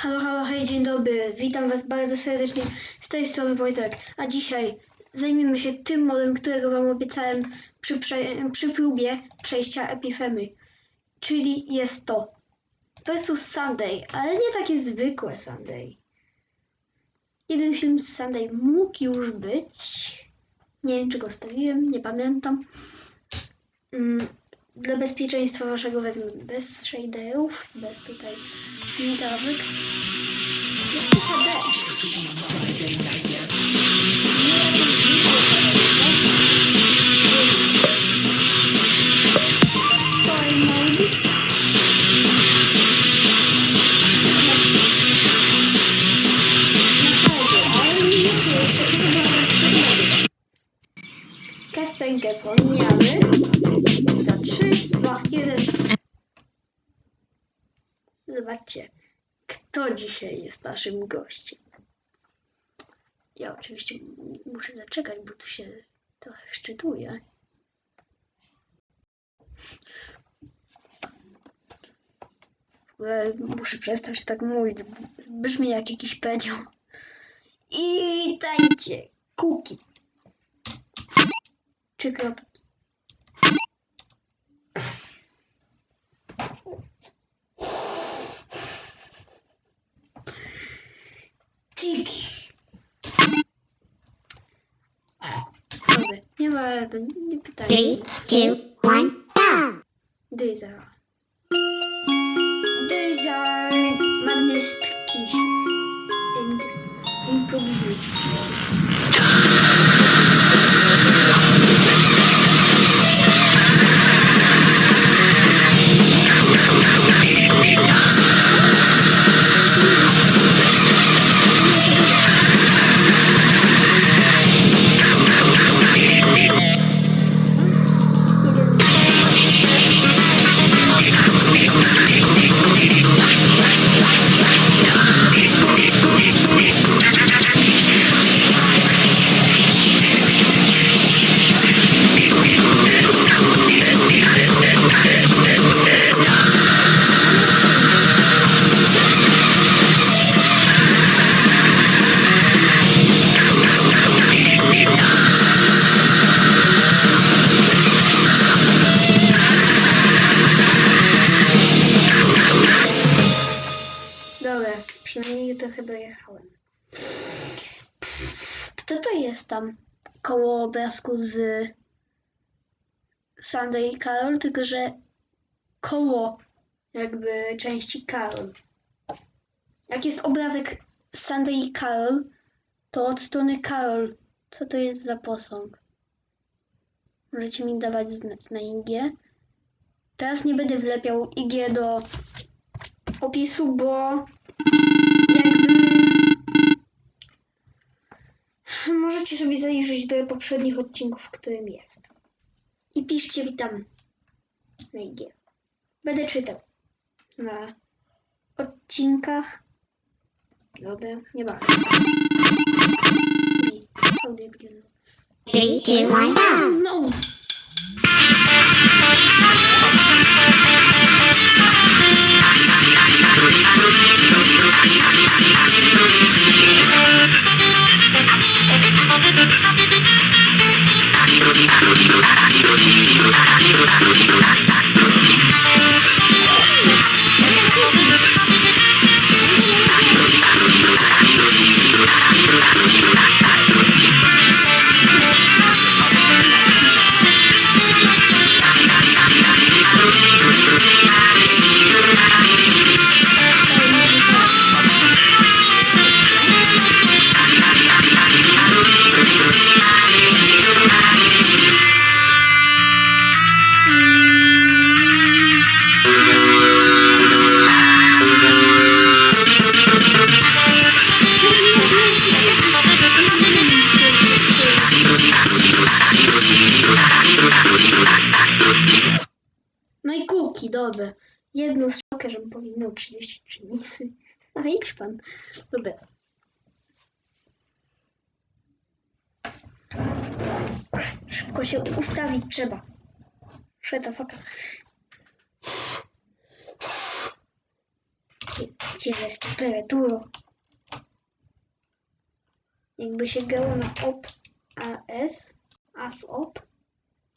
Halo, halo, hej, dzień dobry. Witam Was bardzo serdecznie. Z tej strony Wojtek. A dzisiaj zajmiemy się tym modem, którego Wam obiecałem przy, prze, przy próbie przejścia Epifemy. Czyli jest to Versus Sunday, ale nie takie zwykłe Sunday. Jeden film z Sunday mógł już być. Nie wiem, czy go stawiłem, nie pamiętam. Dla bezpieczeństwa waszego wezmę bez shaderów, bez tutaj filtrawek. Jest. Dzisiaj jest naszym gościem. Ja oczywiście muszę zaczekać, bo tu się trochę szczytuje. Muszę przestać tak mówić. Brzmi jak jakiś penią. I witajcie, kuki. Czy Ладно, не питай. Three, two, one, go! These are. These and. Przynajmniej trochę dojechałem. Kto to jest tam koło obrazku z Sunday Carol, tylko że koło jakby części Carol. Jak jest obrazek Sunday Carol, to od strony Carol. Co to jest za posąg? Możecie mi dawać znać na IG. Teraz nie będę wlepiał IG do opisu, bo możecie sobie zajrzeć do poprzednich odcinków, w którym jest. I piszcie mi tam na IG. Będę czytał na odcinkach. Dobra, nie bardzo. I audio begin. Three, two, one, go! No Tylko się ustawić trzeba. Shut the fuck Gdzie jest temperaturo? Jakby się grało na op AS, as op.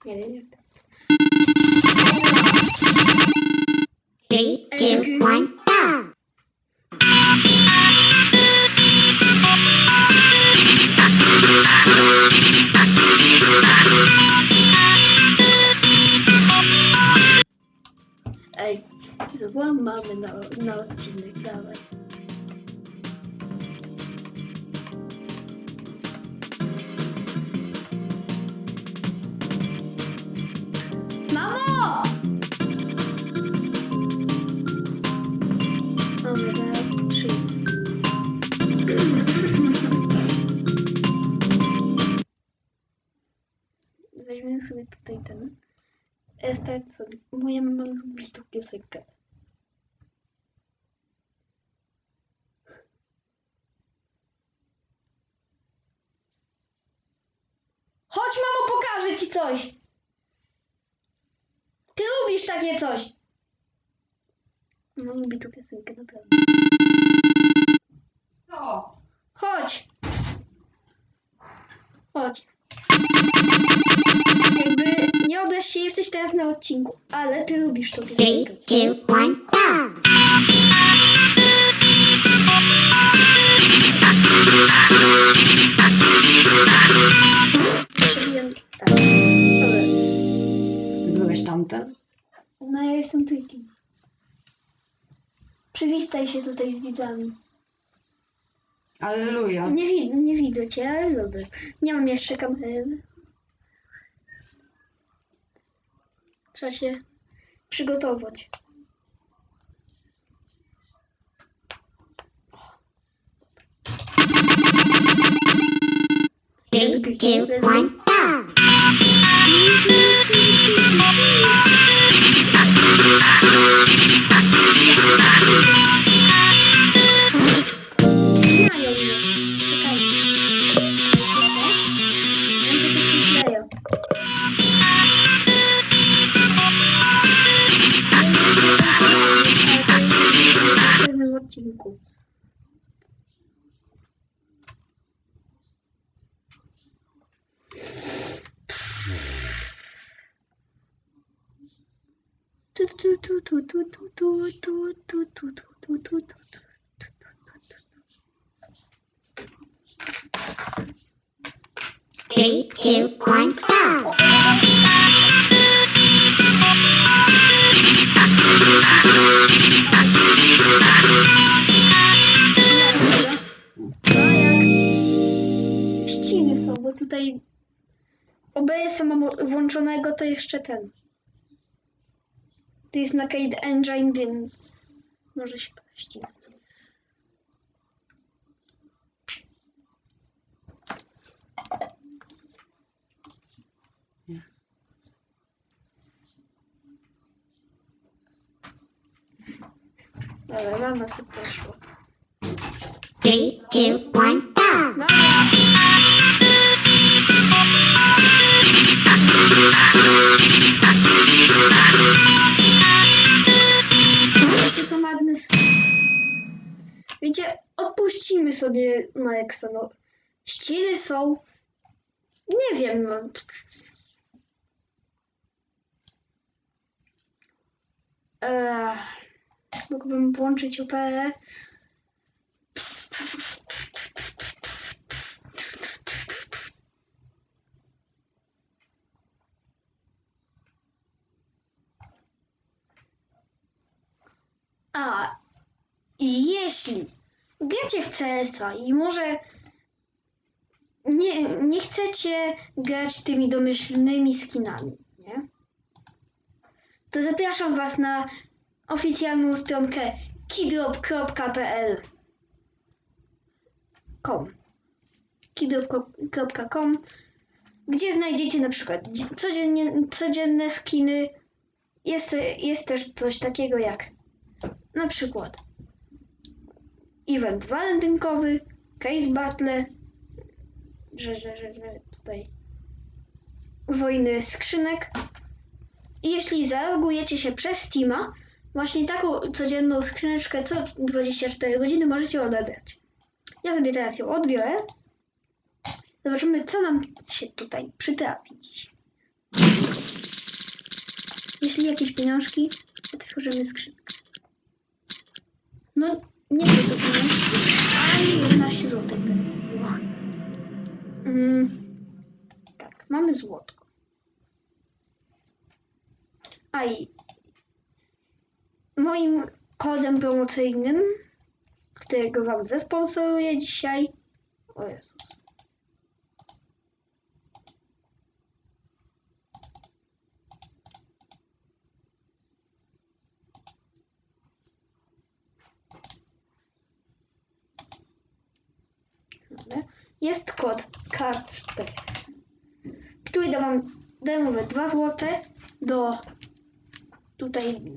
Nie wiem jak to jest. 3, 2, 1. Zwołam mamy na, na odcinek dawać. Mamo! Ona zaraz przyjdzie. Weźmiemy sobie tutaj ten. Stać sobie. Moja mama lubi tą piosenkę. Chodź, mamo, pokażę ci coś. Ty lubisz takie coś. No lubi tą piosenkę, naprawdę. Co? Chodź. Chodź. Jakby nie obraź się, jesteś teraz na odcinku, ale ty lubisz tą Three, piosenkę. two, one, go! Tutaj z widzami. Alleluja. Nie, wi- nie widzę cię, ale dobra. Nie mam jeszcze kamery. Trzeba się przygotować. Three, two, one, go! Tu, tu, tu, tu, tu, tu, tu, tu, tu, tu, tu, tu, tu, tu. Three, two, one, go! No jak ściny są, bo tutaj OBS-a mam włączonego, to jeszcze ten. To jest na Cade Engine, więc może się trochę ścinać. Dobra, mama sobie poszła. Three, two, one, go! No. Ściny są... Nie wiem, no. Eee, mógłbym włączyć OP. A, jeśli gracie w CS-a i może nie, nie chcecie grać tymi domyślnymi skinami, nie? To zapraszam Was na oficjalną stronkę kidrop.pl com kidrop.com gdzie znajdziecie na przykład dzi- codziennie, codzienne skiny. Jest, jest też coś takiego jak na przykład event walentynkowy, case battle, że, że, że, że tutaj wojny skrzynek. I jeśli zalogujecie się przez Steama, Właśnie taką codzienną skrzyneczkę co 24 godziny możecie odebrać. Ja sobie teraz ją odbiorę. Zobaczymy, co nam się tutaj przytrafi dziś. Jeśli jakieś pieniążki, otworzymy skrzynkę. No, nie wiem, to pieniążki, ale 11 zł było. Mm, tak, mamy złotko. A i moim kodem promocyjnym, którego Wam zesponsoruję dzisiaj. O Jezus. Dobra. Jest kod CARDSPER, który da Wam darmowe 2 zł do tutaj